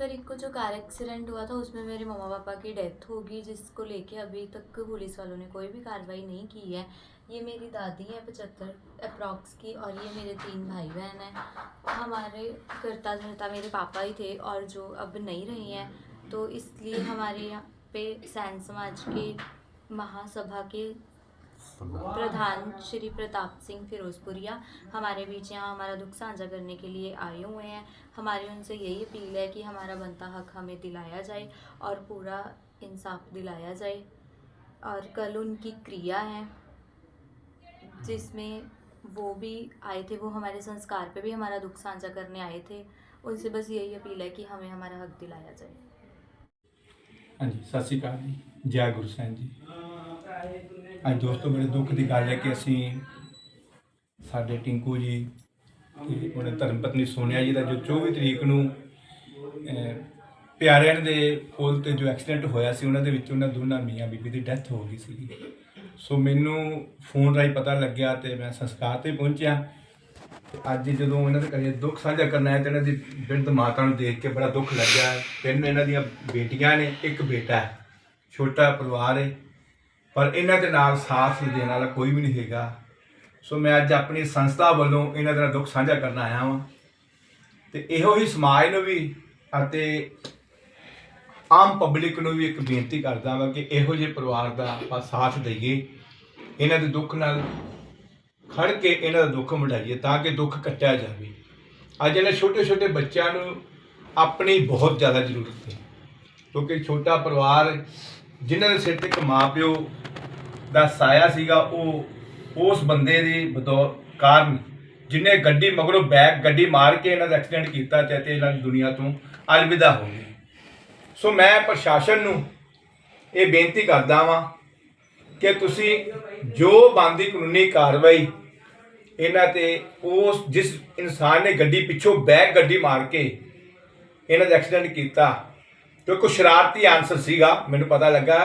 तारीख को जो कार एक्सीडेंट हुआ था, उसमें मेरे मम्मा पापा की डेथ होगी, जिसको लेके अभी तक पुलिस वालों ने कोई भी कार्रवाई नहीं की है। ये मेरी दादी है पचहत्तर, अप्रॉक्स की, और ये मेरे तीन भाई बहन हैं। हमारे करता धरता मेरे पापा ही थे, और जो अब नहीं रहे हैं तो इसलिए हमारे यहाँ पे सैन समाज के महासभा के प्रधान। श्री प्रताप सिंह फिरोजपुरिया हमारे बीच यहाँ हमारा दुख साझा करने के लिए आए हुए हैं। हमारी उनसे यही अपील है कि हमारा बनता हक हमें दिलाया जाए और पूरा इंसाफ दिलाया जाए और कल उनकी क्रिया है जिसमें वो भी आए थे वो हमारे संस्कार पे भी हमारा दुख साझा करने आए थे। उनसे बस यही अपील है कि हमें हमारा हक दिलाया जाए। हाँ जी सत श्रीकाल जी। जय गुरु सैन जी। ਅੱਜ ਦੋਸਤੋ ਬੜੇ ਦੁੱਖ ਦੀ ਗੱਲ ਹੈ ਕਿ ਅਸੀਂ ਸਾਡੇ ਟਿੰਕੂ ਜੀ ਤੇ ਉਹਨੇ ਧਰਮ ਪਤਨੀ ਸੋਨੀਆ ਜੀ ਦਾ ਜੋ 24 ਤਰੀਕ ਨੂੰ ਪਿਆਰਿਆਂ ਦੇ ਪੁਲ ਤੇ ਜੋ ਐਕਸੀਡੈਂਟ ਹੋਇਆ ਸੀ, ਉਹਨਾਂ ਦੇ ਵਿੱਚ ਉਹਨਾਂ ਦੋਨਾਂ ਮੀਆਂ ਬੀਬੀ ਦੀ ਡੈਥ ਹੋ ਗਈ ਸੀ ਸੋ ਮੈਨੂੰ ਫੋਨ ਰਾਹੀਂ ਪਤਾ ਲੱਗਿਆ ਤੇ ਮੈਂ ਸੰਸਕਾਰ ਤੇ ਪਹੁੰਚਿਆ। ਤੇ ਅੱਜ ਜਦੋਂ ਇਹਨਾਂ ਦੇ ਘਰੇ ਦੁੱਖ ਸਾਂਝਾ ਕਰਨਾ ਹੈ ਤੇ ਇਹਨਾਂ ਦੀ ਬਿਰਧ ਮਾਤਾ ਨੂੰ ਦੇਖ ਕੇ ਬੜਾ ਦੁੱਖ ਲੱਗਿਆ। ਤਿੰਨ ਇਹਨਾਂ ਦੀਆਂ ਬੇਟੀਆਂ ਨੇ, ਇੱਕ ਬੇਟਾ ਹੈ, ਛੋਟਾ ਪਰਿਵਾਰ ਹੈ। ਪਰ ਇਹਨਾਂ ਦੇ ਨਾਲ ਸਾਥ ਦੇਣ ਵਾਲਾ ਕੋਈ ਵੀ ਨਹੀਂ ਹੈਗਾ। ਸੋ ਮੈਂ ਅੱਜ ਆਪਣੀ ਸੰਸਥਾ ਵੱਲੋਂ ਇਹਨਾਂ ਦਾ ਦੁੱਖ ਸਾਂਝਾ ਕਰਨ ਆਇਆ ਹਾਂ ਤੇ ਇਹੋ ਹੀ ਸਮਾਜ ਨੂੰ ਵੀ ਅਤੇ ਆਮ ਪਬਲਿਕ ਨੂੰ ਵੀ ਇੱਕ ਬੇਨਤੀ ਕਰਦਾ ਹਾਂ ਕਿ ਇਹੋ ਜਿਹੇ ਪਰਿਵਾਰ ਦਾ ਆਪਾਂ ਸਾਥ ਦਈਏ, ਇਹਨਾਂ ਦੇ ਦੁੱਖ ਨਾਲ ਖੜ ਕੇ ਇਹਨਾਂ ਦਾ ਦੁੱਖ ਮਿਟਾਈਏ ਤਾਂ ਕਿ ਦੁੱਖ ਕੱਟਿਆ ਜਾਵੇ। ਅੱਜ ਇਹਨਾਂ ਛੋਟੇ ਛੋਟੇ ਬੱਚਿਆਂ ਨੂੰ ਆਪਣੀ ਬਹੁਤ ਜ਼ਿਆਦਾ ਜ਼ਰੂਰਤ ਹੈ। ਕਿਉਂਕਿ ਛੋਟਾ ਪਰਿਵਾਰ ਜਿਨ੍ਹਾਂ ਦੇ ਸਿਰ ਤੇ ਇੱਕ ਮਾਪਿਓ ਦਾ ਸਾਇਆ ਸੀਗਾ ਉਹ, ਉਸ ਬੰਦੇ ਦੀ ਬਦੌਰ ਕਾਰਨ ਜਿਨੇ ਗੱਡੀ ਮਗਰੋਂ ਬੈਕ ਗੱਡੀ ਮਾਰ ਕੇ ਇਹਨਾਂ ਦਾ ਐਕਸੀਡੈਂਟ ਕੀਤਾ ਤੇ ਤੇ ਇਹਨਾਂ ਦੀ ਦੁਨੀਆ ਤੋਂ ਅਲਵਿਦਾ ਹੋ ਗਈ। ਸੋ ਮੈਂ ਪ੍ਰਸ਼ਾਸਨ ਨੂੰ ਇਹ ਬੇਨਤੀ ਕਰਦਾ ਵਾਂ ਕਿ ਤੁਸੀਂ ਜੋ ਬੰਦੀ ਕਾਨੂੰਨੀ ਕਾਰਵਾਈ ਇਹਨਾਂ ਤੇ ਉਸ ਜਿਸ ਇਨਸਾਨ ਨੇ ਗੱਡੀ ਪਿੱਛੋਂ ਬੈਕ ਗੱਡੀ ਮਾਰ ਕੇ ਇਹਨਾਂ ਦਾ ਐਕਸੀਡੈਂਟ ਕੀਤਾ, ਤੇ ਕੋਈ ਸ਼ਰਾਰਤੀ ਆਨਸਰ ਸੀਗਾ, ਮੈਨੂੰ ਪਤਾ ਲੱਗਾ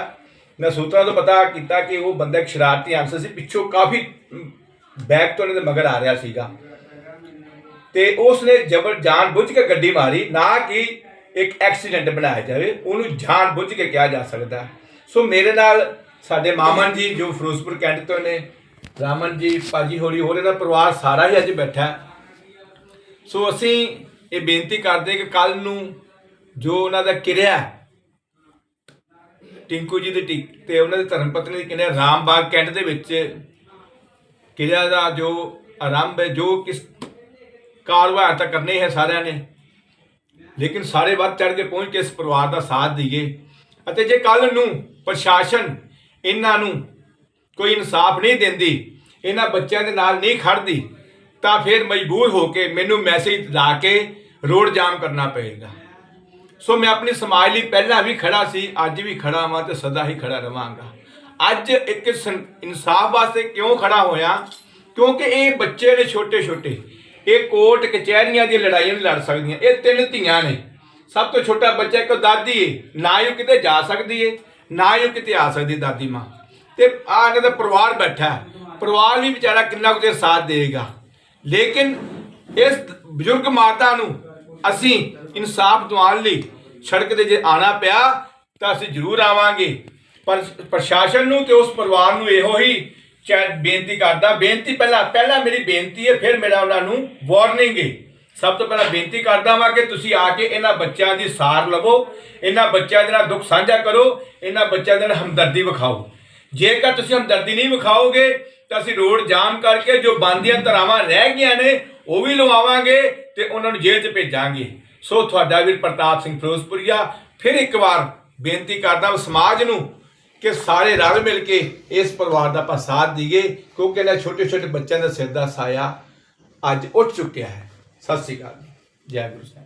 ਮੈਂ ਸੂਤਰਾਂ ਤੋਂ ਪਤਾ ਕੀਤਾ ਕਿ ਉਹ ਬੰਦਾ ਇੱਕ ਸ਼ਰਾਰਤੀ ਅੰਸਰ ਸੀ, ਪਿੱਛੋਂ ਕਾਫੀ ਬੈਕ ਤੋਂ ਇਹਨਾਂ ਦੇ ਮਗਰ ਆ ਰਿਹਾ ਸੀਗਾ। ਤੇ ਉਸ ਨੇ ਜਬਰ ਜਾਣ ਬੁੱਝ ਕੇ ਗੱਡੀ ਮਾਰੀ, ਨਾ ਕਿ ਇੱਕ ਐਕਸੀਡੈਂਟ ਬਣਾਇਆ ਜਾਵੇ, ਉਹਨੂੰ ਜਾਣ ਬੁੱਝ ਕੇ ਕਿਹਾ ਜਾ ਸਕਦਾ। ਸੋ ਮੇਰੇ ਨਾਲ ਸਾਡੇ ਮਾਮਨ ਜੀ, ਜੋ ਫਿਰੋਜ਼ਪੁਰ ਕੈਂਟ ਤੋਂ ਨੇ, ਰਾਮਨ ਜੀ ਪਾਜੀ ਹੋਰੀ, ਹੋਰ ਇਹਦਾ ਪਰਿਵਾਰ ਸਾਰਾ ਹੀ ਅੱਜ ਬੈਠਾ। ਸੋ ਅਸੀਂ ਇਹ ਬੇਨਤੀ ਕਰਦੇ ਕਿ ਕੱਲ ਨੂੰ ਜੋ ਉਹਨਾਂ ਦਾ ਕਿਰਿਆ ਟਿੰਕੂ ਜੀ ਦੇ ਟਿਕ ਤੇ ਉਹਨਾਂ ਦੀ ਧਰਮ ਪਤਨੀ ਦੀ ਕਿਰਿਆ ਰਾਮਬਾਗ ਕੈਂਟ ਦੇ ਵਿੱਚ ਕਿਰਿਆ ਦਾ ਜੋ ਆਰੰਭ ਹੈ, ਜੋ ਕਿਸ ਕਾਰਵਾਈ ਤਾਂ ਕਰਨੀ ਹੈ ਸਾਰਿਆਂ ਨੇ। ਲੇਕਿਨ ਸਾਰੇ ਵੱਧ ਚੜ ਕੇ ਪਹੁੰਚ ਕੇ ਇਸ ਪਰਿਵਾਰ ਦਾ ਸਾਥ ਦਈਏ। ਅਤੇ ਜੇ ਕੱਲ ਨੂੰ ਪ੍ਰਸ਼ਾਸਨ ਇਹਨਾਂ ਨੂੰ ਕੋਈ ਇਨਸਾਫ ਨਹੀਂ ਦਿੰਦੀ, ਇਹਨਾਂ ਬੱਚਿਆਂ ਦੇ ਨਾਲ ਨਹੀਂ ਖੜਦੀ ਤਾਂ ਫਿਰ ਮਜਬੂਰ ਹੋ ਕੇ ਮੈਨੂੰ ਮੈਸੇਜ ਲਾ ਕੇ ਰੋਡ ਜਾਮ ਕਰਨਾ ਪਏਗਾ। ਸੋ ਮੈਂ ਆਪਣੀ ਸਮਾਜ ਲਈ ਪਹਿਲਾਂ ਵੀ ਖੜਾ ਸੀ, ਅੱਜ ਵੀ ਖੜਾ ਹਾਂ ਤੇ ਸਦਾ ਹੀ ਖੜਾ ਰਵਾਂਗਾ। ਅੱਜ ਇੱਕ ਇਨਸਾਫ ਵਾਸਤੇ ਕਿਉਂ ਖੜਾ ਹੋਇਆ? ਕਿਉਂਕਿ ਇਹ ਬੱਚੇ ਨੇ ਛੋਟੇ ਛੋਟੇ ਇਹ ਕੋਰਟ ਕਚਹਿਰੀਆਂ ਦੀਆਂ ਲੜਾਈਆਂ ਨਹੀਂ ਲੜ ਸਕਦੀਆਂ, ਇਹ ਤਿੰਨ ਧੀਆਂ ਨੇ। ਸਭ ਤੋਂ ਛੋਟਾ ਬੱਚਾ ਇੱਕ ਦਾਦੀ ਏ, ਨਾ ਹੀ ਉਹ ਕਿਤੇ ਜਾ ਸਕਦੀ ਏ, ਨਾ ਹੀ ਉਹ ਕਿਤੇ ਆ ਸਕਦੀ ਦਾਦੀ ਮਾਂ। ਤੇ ਆ ਇਹਨਾਂ ਦਾ ਪਰਿਵਾਰ ਬੈਠਾ ਪਰਿਵਾਰ ਵੀ ਵਿਚਾਰਾ ਕਿੰਨਾ ਕੁ ਚਿਰ ਸਾਥ ਦੇਗਾ ਲੇਕਿਨ ਇਸ ਬਜ਼ੁਰਗ ਮਾਤਾ ਨੂੰ ਅਸੀਂ ਇਨਸਾਫ ਦਿਵਾਉਣ ਲਈ ਸੜਕ ਤੇ ਜੇ ਆਣਾ ਪਿਆ, ਤਾਂ ਅਸੀਂ ਜ਼ਰੂਰ ਆਵਾਂਗੇ। ਪਰ ਪ੍ਰਸ਼ਾਸਨ ਨੂੰ ਤੇ ਉਸ ਪਰਿਵਾਰ ਨੂੰ ਇਹੋ ਹੀ ਚਾ- ਬੇਨਤੀ ਕਰਦਾ। ਬੇਨਤੀ ਪਹਿਲਾਂ ਪਹਿਲਾਂ ਮੇਰੀ ਬੇਨਤੀ ਹੈ, ਫਿਰ ਮੇਰਾ ਉਹਨਾਂ ਨੂੰ ਵਾਰਨਿੰਗ ਹੈ। ਸਭ ਤੋਂ ਪਹਿਲਾਂ ਬੇਨਤੀ ਕਰਦਾ ਵਾਂ ਕਿ ਤੁਸੀਂ ਆ ਕੇ ਇਹਨਾਂ ਬੱਚਿਆਂ ਦੀ ਸਾਰ ਲਵੋ। ਇਹਨਾਂ ਬੱਚਿਆਂ ਦੇ ਨਾਲ ਦੁੱਖ ਸਾਂਝਾ ਕਰੋ। ਇਹਨਾਂ ਬੱਚਿਆਂ ਦੇ ਨਾਲ ਹਮਦਰਦੀ ਵਿਖਾਓ। ਜੇਕਰ ਤੁਸੀਂ ਹਮਦਰਦੀ ਨਹੀਂ ਵਿਖਾਓਗੇ, ਤਾਂ ਅਸੀਂ ਰੋਡ ਜਾਮ ਕਰਕੇ ਜੋ ਬੰਦੀਆਂ ਧਰਾਵਾਂ ਰਹਿ ਗਈਆਂ ਨੇ, ਉਹ ਵੀ ਲਵਾਵਾਂਗੇ ਤੇ ਉਹਨਾਂ ਨੂੰ ਜੇਲ੍ਹ 'ਚ ਭੇਜਾਂਗੇ। ਸੋ ਤੁਹਾਡਾ ਵੀਰ ਪ੍ਰਤਾਪ ਸਿੰਘ ਫਿਰੋਜ਼ਪੁਰੀਆ ਫਿਰ ਇੱਕ ਵਾਰ ਬੇਨਤੀ ਕਰਦਾ ਸਮਾਜ ਨੂੰ ਕਿ ਸਾਰੇ ਰਲ ਮਿਲ ਕੇ ਇਸ ਪਰਿਵਾਰ ਦਾ ਆਪਾਂ ਸਾਥ ਦਈਏ, ਕਿਉਂਕਿ ਇਹਨਾਂ ਛੋਟੇ ਛੋਟੇ ਬੱਚਿਆਂ ਦਾ ਸਿਰ ਦਾ ਸਾਇਆ ਅੱਜ ਉੱਠ ਚੁੱਕਿਆ ਹੈ। ਸਤਿ ਸ੍ਰੀ ਅਕਾਲ ਜੀ। ਜੈ ਗੁਰੂ ਸਾਹਿਬ।